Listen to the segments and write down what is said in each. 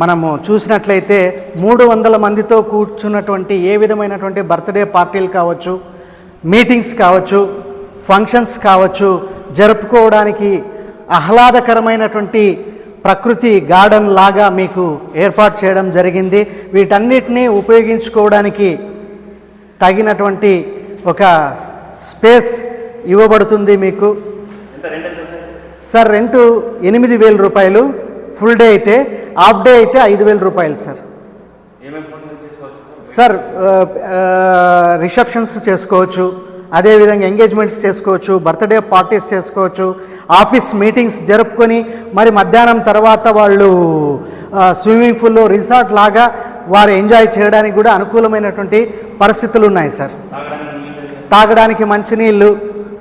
మనము చూసినట్లయితే మూడు వందల మందితో కూర్చున్నటువంటి ఏ విధమైనటువంటి బర్త్డే పార్టీలు కావచ్చు మీటింగ్స్ కావచ్చు ఫంక్షన్స్ కావచ్చు జరుపుకోవడానికి ఆహ్లాదకరమైనటువంటి ప్రకృతి గార్డెన్ లాగా మీకు ఏర్పాటు చేయడం జరిగింది. వీటన్నిటినీ ఉపయోగించుకోవడానికి తగినటువంటి ఒక స్పేస్ ఇవ్వబడుతుంది మీకు. సార్ రెంట్ ఎనిమిది వేల రూపాయలు. ఫుల్ డే అయితే హాఫ్ డే అయితే ఐదు వేల రూపాయలు సార్. సార్? రిసెప్షన్స్ చేసుకోవచ్చు అదేవిధంగా ఎంగేజ్మెంట్స్ చేసుకోవచ్చు బర్త్డే పార్టీస్ చేసుకోవచ్చు ఆఫీస్ మీటింగ్స్ జరుపుకొని మరి మధ్యాహ్నం తర్వాత వాళ్ళు స్విమ్మింగ్ పూల్లో రిసార్ట్ లాగా వారు ఎంజాయ్ చేయడానికి కూడా అనుకూలమైనటువంటి పరిస్థితులు ఉన్నాయి సార్. తాగడానికి మంచినీళ్ళు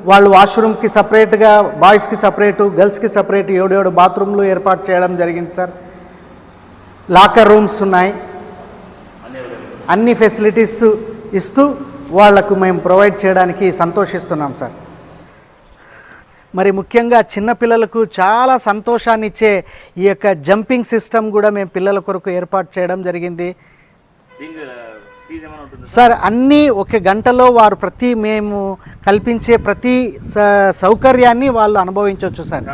వాళ్ళు వాష్రూమ్కి సపరేట్గా బాయ్స్కి సపరేటు గర్ల్స్కి సపరేట్ ఏడు ఏడు బాత్రూమ్లు ఏర్పాటు చేయడం జరిగింది సార్ లాకర్ రూమ్స్ ఉన్నాయి. అన్ని ఫెసిలిటీస్ ఇస్తూ వాళ్ళకు మేము ప్రొవైడ్ చేయడానికి సంతోషిస్తున్నాం సార్ మరి ముఖ్యంగా చిన్నపిల్లలకు చాలా సంతోషాన్ని ఇచ్చే ఈ యొక్క జంపింగ్ సిస్టమ్ కూడా మేము పిల్లల కొరకు ఏర్పాటు చేయడం జరిగింది. సార్? అన్నీ ఒక గంటలో వారు ప్రతి మేము కల్పించే ప్రతి సౌకర్యాన్ని వాళ్ళు అనుభవించవచ్చు సార్.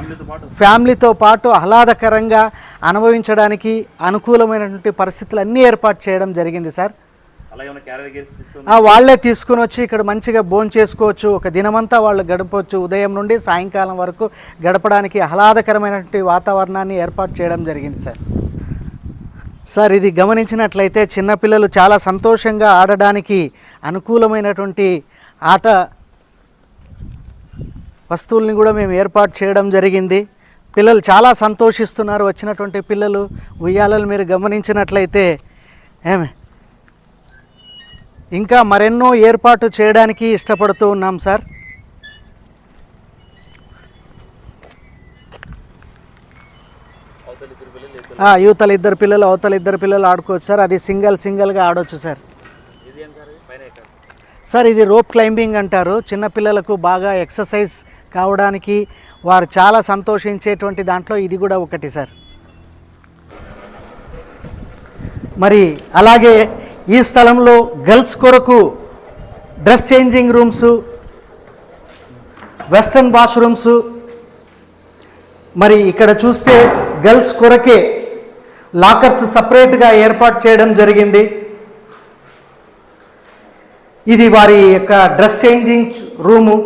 ఫ్యామిలీతో పాటు? ఆహ్లాదకరంగా అనుభవించడానికి అనుకూలమైనటువంటి పరిస్థితులు అన్నీ ఏర్పాటు చేయడం జరిగింది సార్. వాళ్ళే తీసుకుని వచ్చి ఇక్కడ మంచిగా భోజనం చేసుకోవచ్చు. ఒక దినమంతా వాళ్ళు గడపవచ్చు. ఉదయం నుండి సాయంకాలం వరకు గడపడానికి ఆహ్లాదకరమైనటువంటి వాతావరణాన్ని ఏర్పాటు చేయడం జరిగింది సార్. సార్ ఇది గమనించినట్లయితే చిన్నపిల్లలు చాలా సంతోషంగా ఆడడానికి అనుకూలమైనటువంటి ఆట వస్తువుల్ని కూడా మేము ఏర్పాటు చేయడం జరిగింది. పిల్లలు చాలా సంతోషిస్తున్నారు. వచ్చినటువంటి పిల్లలు ఉయ్యాలలు మీరు గమనించినట్లయితే ఏమే ఇంకా మరెన్నో ఏర్పాటు చేయడానికి ఇష్టపడుతూ ఉన్నాం సార్ అవతల ఇద్దరు పిల్లలు ఇద్దరు ఆ, యువతల ఇద్దరు పిల్లలు అవతల ఇద్దరు పిల్లలు ఆడుకోవచ్చు సార్. అది సింగల్ సింగల్గా ఆడవచ్చు సార్. సార్ ఇది? సార్ ఇది రోప్ క్లైంబింగ్ అంటారు. చిన్నపిల్లలకు బాగా ఎక్సర్సైజ్ కావడానికి వారు చాలా సంతోషించేటువంటి దాంట్లో ఇది కూడా ఒకటి సార్. మరి అలాగే ఈ స్థలంలో గర్ల్స్ కొరకు dress changing rooms western washrooms. మరి ఇక్కడ చూస్తే గర్ల్స్ కొరకే లాకర్స్ సపరేట్గా ఏర్పాటు చేయడం జరిగింది. ఇది వారి యొక్క డ్రెస్ చేంజింగ్ రూము.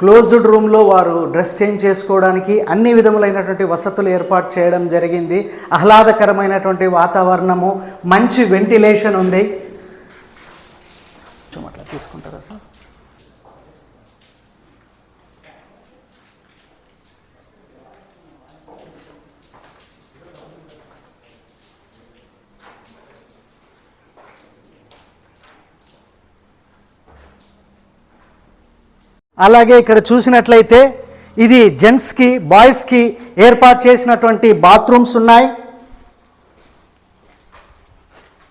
క్లోజ్డ్ రూమ్లో వారు డ్రెస్ చేంజ్ చేసుకోవడానికి అన్ని విధములైనటువంటి వసతులు ఏర్పాటు చేయడం జరిగింది. ఆహ్లాదకరమైనటువంటి వాతావరణము మంచి వెంటిలేషన్ ఉంది. కొంచెం అట్లా తీసుకుంటారా అలాగే ఇక్కడ చూసినట్లయితే ఇది జెంట్స్కి బాయ్స్కి ఏర్పాటు చేసినటువంటి బాత్రూమ్స్ ఉన్నాయి.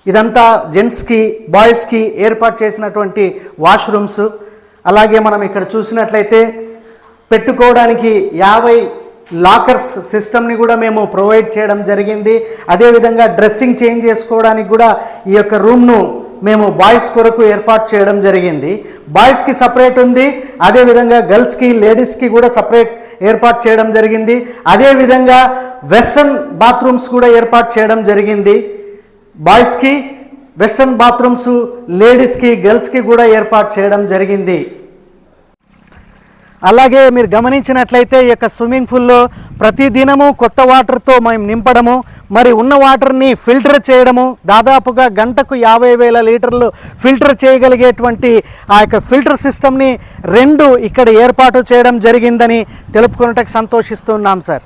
ఇదంతా జెంట్స్కి బాయ్స్కి ఏర్పాటు చేసినటువంటి వాష్రూమ్స్ అలాగే మనం ఇక్కడ చూసినట్లయితే పెట్టుకోవడానికి యాభై లాకర్స్ సిస్టమ్ని కూడా మేము ప్రొవైడ్ చేయడం జరిగింది. అదేవిధంగా డ్రెస్సింగ్ చేంజ్ చేసుకోవడానికి కూడా ఈ యొక్క రూమ్ను మేము బాయ్స్ కొరకు ఏర్పాటు చేయడం జరిగింది. బాయ్స్కి సపరేట్ ఉంది. అదేవిధంగా గర్ల్స్కి లేడీస్కి కూడా సపరేట్ ఏర్పాటు చేయడం జరిగింది. అదేవిధంగా వెస్ట్రన్ బాత్రూమ్స్ కూడా ఏర్పాటు చేయడం జరిగింది. బాయ్స్కి వెస్ట్రన్ బాత్రూమ్స్ లేడీస్కి గర్ల్స్కి కూడా ఏర్పాటు చేయడం జరిగింది. అలాగే మీరు గమనించినట్లయితే ఈ యొక్క స్విమ్మింగ్ పూల్లో ప్రతి దినము కొత్త వాటర్తో మేము నింపడము. మరి ఉన్న వాటర్ని ఫిల్టర్ చేయడము. దాదాపుగా గంటకు యాభై వేల లీటర్లు ఫిల్టర్ చేయగలిగేటువంటి ఆ యొక్క ఫిల్టర్ సిస్టమ్ని రెండు ఇక్కడ ఏర్పాటు చేయడం జరిగిందని తెలుపుకున్నటకు సంతోషిస్తున్నాం సార్.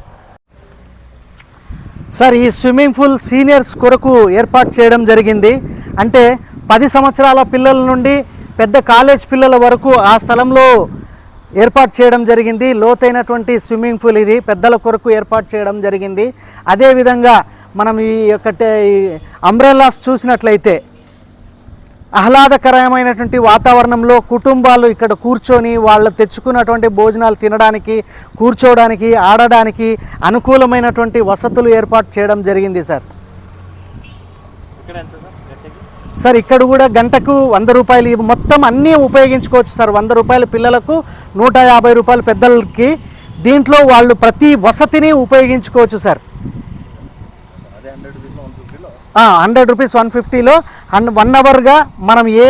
సార్ ఈ స్విమ్మింగ్ పూల్ సీనియర్స్ కొరకు ఏర్పాటు చేయడం జరిగింది. అంటే పది సంవత్సరాల పిల్లల నుండి పెద్ద కాలేజ్ పిల్లల వరకు ఆ స్థలంలో ఏర్పాటు చేయడం జరిగింది. లోతైనటువంటి స్విమ్మింగ్ పూల్ ఇది. పెద్దల కొరకు ఏర్పాటు చేయడం జరిగింది. అదేవిధంగా మనం ఈ యొక్క అంబ్రెల్లాస్ చూసినట్లయితే ఆహ్లాదకరమైనటువంటి వాతావరణంలో కుటుంబాలు ఇక్కడ కూర్చొని వాళ్ళు తెచ్చుకున్నటువంటి భోజనాలు తినడానికి కూర్చోవడానికి ఆడడానికి అనుకూలమైనటువంటి వసతులు ఏర్పాటు చేయడం జరిగింది సార్. ఇక్కడ ఎంత సార్ ఇక్కడ కూడా గంటకు వంద రూపాయలు ఇవి మొత్తం అన్నీ ఉపయోగించుకోవచ్చు సార్. వంద రూపాయలు పిల్లలకు నూట యాభై రూపాయలు పెద్దలకి దీంట్లో వాళ్ళు ప్రతి వసతిని ఉపయోగించుకోవచ్చు సార్. హండ్రెడ్ రూపీస్ వన్ ఫిఫ్టీలో? అండ్ వన్ అవర్గా మనం ఏ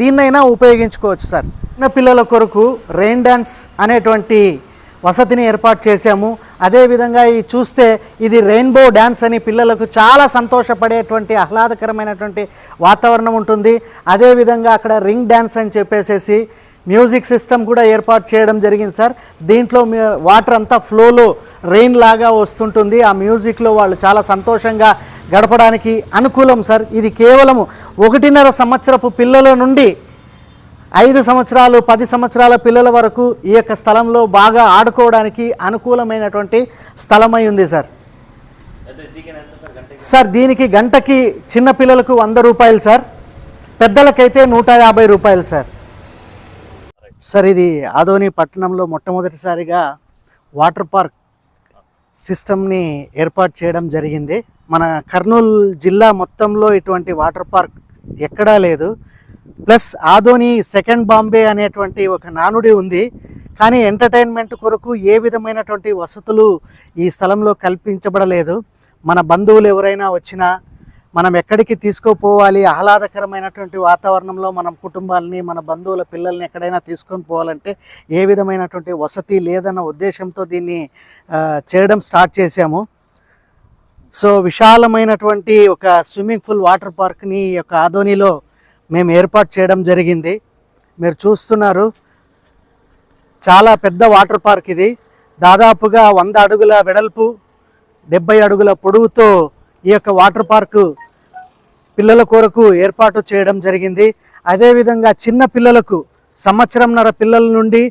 దీన్నైనా ఉపయోగించుకోవచ్చు సార్. చిన్న పిల్లల కొరకు రెయిన్ డ్యాన్స్ అనేటువంటి వసతిని ఏర్పాటు చేశాము. అదేవిధంగా ఈ చూస్తే ఇది రెయిన్బో డ్యాన్స్ అని పిల్లలకు చాలా సంతోషపడేటువంటి ఆహ్లాదకరమైనటువంటి వాతావరణం ఉంటుంది. అదేవిధంగా అక్కడ రింగ్ డ్యాన్స్ అని చెప్పేసేసి మ్యూజిక్ సిస్టమ్ కూడా ఏర్పాటు చేయడం జరిగింది సార్. దీంట్లో వాటర్ అంతా ఫ్లోలో రెయిన్ లాగా వస్తుంటుంది. ఆ మ్యూజిక్లో వాళ్ళు చాలా సంతోషంగా గడపడానికి అనుకూలం సార్. ఇది కేవలం ఒకటిన్నర సంవత్సరపు పిల్లల నుండి ఐదు సంవత్సరాలు పది సంవత్సరాల పిల్లల వరకు ఈ యొక్క స్థలంలో బాగా ఆడుకోవడానికి అనుకూలమైనటువంటి స్థలమై ఉంది సార్. సార్ సార్ దీనికి గంటకి చిన్న పిల్లలకు వంద రూపాయలు సార్. పెద్దలకైతే నూట యాభై రూపాయలు సార్. సార్ ఇది ఆదోని పట్టణంలో మొట్టమొదటిసారిగా వాటర్ పార్క్ సిస్టమ్ని ఏర్పాటు చేయడం జరిగింది. మన కర్నూలు జిల్లా మొత్తంలో ఇటువంటి వాటర్ పార్క్ ఎక్కడా లేదు. ప్లస్ ఆదోని సెకండ్ బాంబే అనేటువంటి ఒక నానుడి ఉంది. కానీ ఎంటర్టైన్మెంట్ కొరకు ఏ విధమైనటువంటి వసతులు ఈ స్థలంలో కల్పించబడలేదు. మన బంధువులు ఎవరైనా వచ్చినా మనం ఎక్కడికి తీసుకుపోవాలి ఆహ్లాదకరమైనటువంటి వాతావరణంలో మనం కుటుంబాలని మన బంధువుల పిల్లల్ని ఎక్కడైనా తీసుకొని పోవాలంటే ఏ విధమైనటువంటి వసతి లేదన్న ఉద్దేశంతో దీన్ని చేయడం స్టార్ట్ చేశాము. సో విశాలమైనటువంటి ఒక స్విమ్మింగ్ పూల్ వాటర్ పార్క్ని ఈ యొక్క ఆదోనిలో మేము ఏర్పాటు చేయడం జరిగింది. మీరు చూస్తున్నారు చాలా పెద్ద వాటర్ పార్క్ ఇది. దాదాపుగా వంద అడుగుల వెడల్పు డెబ్బై అడుగుల పొడవుతో ఈ యొక్క వాటర్ పార్కు పిల్లల కొరకు ఏర్పాటు చేయడం జరిగింది. అదేవిధంగా చిన్న పిల్లలకు సంవత్సరంన్నర పిల్లల నుండి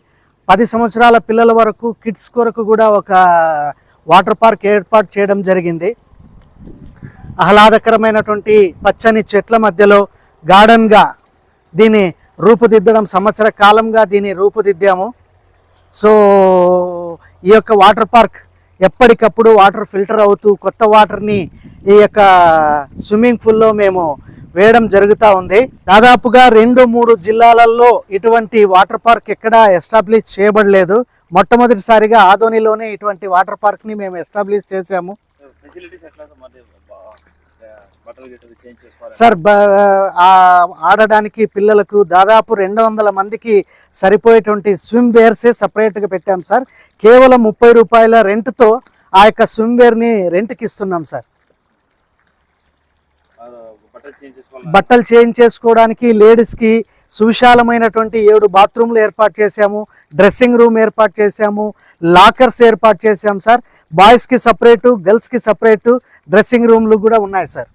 పది సంవత్సరాల పిల్లల వరకు కిడ్స్ కొరకు కూడా ఒక వాటర్ పార్క్ ఏర్పాటు చేయడం జరిగింది. ఆహ్లాదకరమైనటువంటి పచ్చని చెట్ల మధ్యలో గార్డెన్గా దీన్ని రూపుదిద్దడం సంవత్సర కాలంగా దీన్ని రూపుదిద్దాము. సో ఈ యొక్క వాటర్ పార్క్ ఎప్పటికప్పుడు వాటర్ ఫిల్టర్ అవుతూ కొత్త వాటర్ని ఈ యొక్క స్విమ్మింగ్ పూల్లో మేము వేయడం జరుగుతూ ఉంది. దాదాపుగా రెండు మూడు జిల్లాలలో ఇటువంటి వాటర్ పార్క్ ఎక్కడా ఎస్టాబ్లిష్ చేయబడలేదు. మొట్టమొదటిసారిగా ఆదోనిలోనే ఇటువంటి వాటర్ పార్క్ని మేము ఎస్టాబ్లిష్ చేశాము. ఫెసిలిటీస్ ఎట్లా సార్ ఆడడానికి పిల్లలకు దాదాపు రెండు వందల మందికి సరిపోయేటువంటి స్విమ్ వేర్సే సపరేట్గా పెట్టాం సార్. కేవలం ముప్పై రూపాయల రెంట్తో ఆ యొక్క స్విమ్ వేర్ని రెంట్కి ఇస్తున్నాం సార్. బట్టలు చేంజ్ చేసుకోవడానికి లేడీస్కి సువిశాలమైనటువంటి ఏడు బాత్రూమ్లు ఏర్పాటు చేశాము డ్రెస్సింగ్ రూమ్ ఏర్పాటు చేశాము లాకర్స్ ఏర్పాటు చేశాం సార్. బాయ్స్కి సపరేటు గర్ల్స్కి సపరేటు డ్రెస్సింగ్ రూమ్లు కూడా ఉన్నాయి సార్.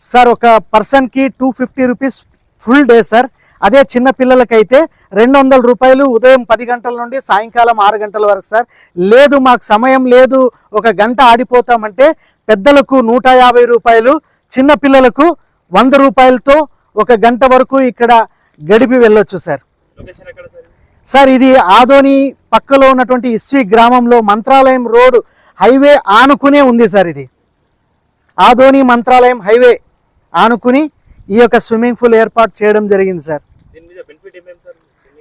సార్ ఒక పర్సన్కి two fifty rupees full day sir. అదే చిన్న పిల్లలకైతే రెండు వందల రూపాయలు ఉదయం పది గంటల నుండి సాయంకాలం ఆరు గంటల వరకు సార్. లేదు మాకు సమయం లేదు ఒక గంట ఆడిపోతామంటే పెద్దలకు నూట యాభై రూపాయలు చిన్న పిల్లలకు వంద రూపాయలతో ఒక గంట వరకు ఇక్కడ గడిపి వెళ్ళొచ్చు సార్? సార్ ఇది ఆదోని పక్కలో ఉన్నటువంటి ఇస్వి గ్రామంలో మంత్రాలయం రోడ్ హైవే ఆనుకునే ఉంది సార్ ఇది. ఆదోని మంత్రాలయం హైవే ఆనుకుని ఈ యొక్క స్విమ్మింగ్ పూల్ ఏర్పాటు చేయడం జరిగింది సార్.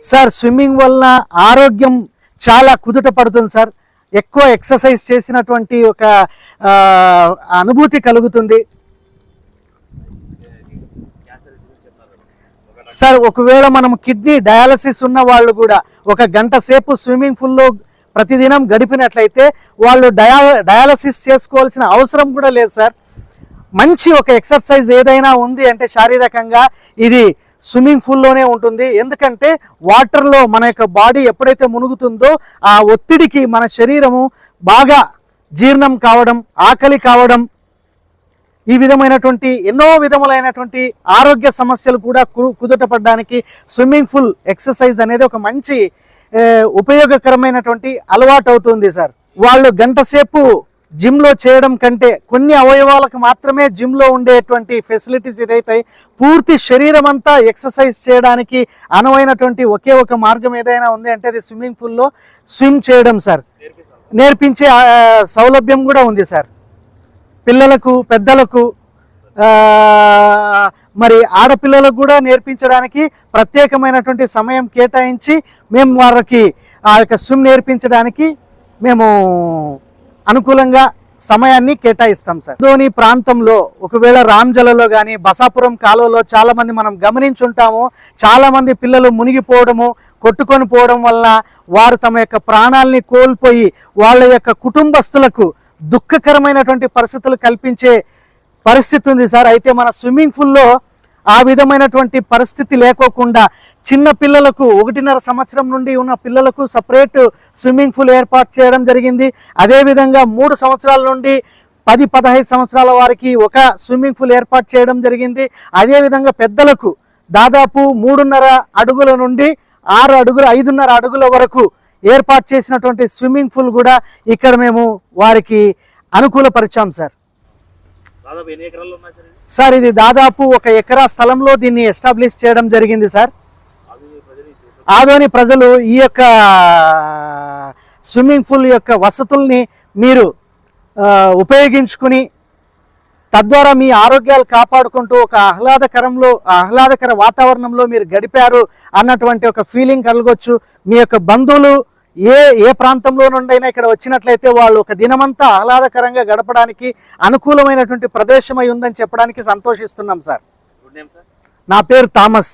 సార్? స్విమ్మింగ్ వలన ఆరోగ్యం చాలా కుదుట పడుతుంది సార్. ఎక్కువ ఎక్సర్సైజ్ చేసినటువంటి ఒక అనుభూతి కలుగుతుంది. సార్ ఒకవేళ మనం కిడ్నీ డయాలసిస్ ఉన్న వాళ్ళు కూడా ఒక గంట సేపు స్విమ్మింగ్ పూల్లో ప్రతిదినం గడిపినట్లయితే వాళ్ళు డయా డయాలసిస్ చేసుకోవాల్సిన అవసరం కూడా లేదు సార్. మంచి ఒక ఎక్సర్సైజ్ ఏదైనా ఉంది అంటే శారీరకంగా ఇది స్విమ్మింగ్ పూల్లోనే ఉంటుంది. ఎందుకంటే వాటర్లో మన యొక్క బాడీ ఎప్పుడైతే మునుగుతుందో ఆ ఒత్తిడికి మన శరీరము బాగా జీర్ణం కావడం ఆకలి కావడం ఈ విధమైనటువంటి ఎన్నో విధములైనటువంటి ఆరోగ్య సమస్యలు కూడా కు- కుదుటపడడానికి స్విమ్మింగ్ పూల్ ఎక్సర్సైజ్ అనేది ఒక మంచి ఉపయోగకరమైనటువంటి అలవాటు అవుతుంది సార్. వాళ్ళు గంట సేపు జిమ్లో చేయడం కంటే కొన్ని అవయవాలకు మాత్రమే జిమ్లో ఉండేటువంటి ఫెసిలిటీస్ ఏదైతే పూర్తి శరీరం అంతా ఎక్సర్సైజ్ చేయడానికి అనువైనటువంటి ఒకే ఒక మార్గం ఏదైనా ఉంది అంటే అది స్విమ్మింగ్ పూల్లో స్విమ్ చేయడం సార్. నేర్పించే సౌలభ్యం కూడా ఉంది సార్. పిల్లలకు పెద్దలకు మరి ఆడపిల్లలకు కూడా నేర్పించడానికి ప్రత్యేకమైనటువంటి సమయం కేటాయించి మేము వారికి ఆ యొక్క స్విమ్ నేర్పించడానికి మేము అనుకూలంగా సమయాన్ని కేటాయిస్తాం సార్. ధోని ప్రాంతంలో ఒకవేళ రామ్జలలో కానీ బసాపురం కాలువలో చాలా మంది మనం గమనించుంటాము. చాలా మంది పిల్లలు మునిగిపోవడము కొట్టుకొని పోవడం వల్ల వారు తమ యొక్క ప్రాణాలని కోల్పోయి వాళ్ళ యొక్క కుటుంబస్తులకు దుఃఖకరమైనటువంటి పరిస్థితులు కల్పించే పరిస్థితి ఉంది సార్. అయితే మన స్విమ్మింగ్ పూల్లో ఆ విధమైనటువంటి పరిస్థితి లేకోకుండా చిన్న పిల్లలకు ఒకటిన్నర సంవత్సరం నుండి ఉన్న పిల్లలకు సపరేట్ స్విమ్మింగ్ పూల్ ఏర్పాటు చేయడం జరిగింది. అదేవిధంగా మూడు సంవత్సరాల నుండి పది పదహైదు సంవత్సరాల వారికి ఒక స్విమ్మింగ్ పూల్ ఏర్పాటు చేయడం జరిగింది. అదేవిధంగా పెద్దలకు దాదాపు మూడున్నర అడుగుల నుండి ఆరు అడుగుల ఐదున్నర అడుగుల వరకు ఏర్పాటు చేసినటువంటి స్విమ్మింగ్ పూల్ కూడా ఇక్కడ మేము వారికి అనుకూలపరిచాం సార్. దాదాపు ఎన్ని ఎకరాలు ఉన్నాయి సార్ సార్ ఇది దాదాపు ఒక ఎకరా స్థలంలో దీన్ని ఎస్టాబ్లిష్ చేయడం జరిగింది సార్. ఆదోని ప్రజలు ఈ యొక్క స్విమ్మింగ్ పూల్ యొక్క వసతుల్ని మీరు ఉపయోగించుకుని తద్వారా మీ ఆరోగ్యాలు కాపాడుకుంటూ ఒక ఆహ్లాదకరంలో ఆహ్లాదకర వాతావరణంలో మీరు గడిపారు అన్నటువంటి ఒక ఫీలింగ్ కలగొచ్చు. మీ యొక్క బంధువులు ఏ ఏ ప్రాంతంలో నుండైనా ఇక్కడ వచ్చినట్లయితే వాళ్ళు ఒక దినమంతా ఆహ్లాదకరంగా గడపడానికి అనుకూలమైనటువంటి ప్రదేశమై ఉందని చెప్పడానికి సంతోషిస్తున్నాం సార్. గుడ్ నేమ్ సార్ నా పేరు థామస్.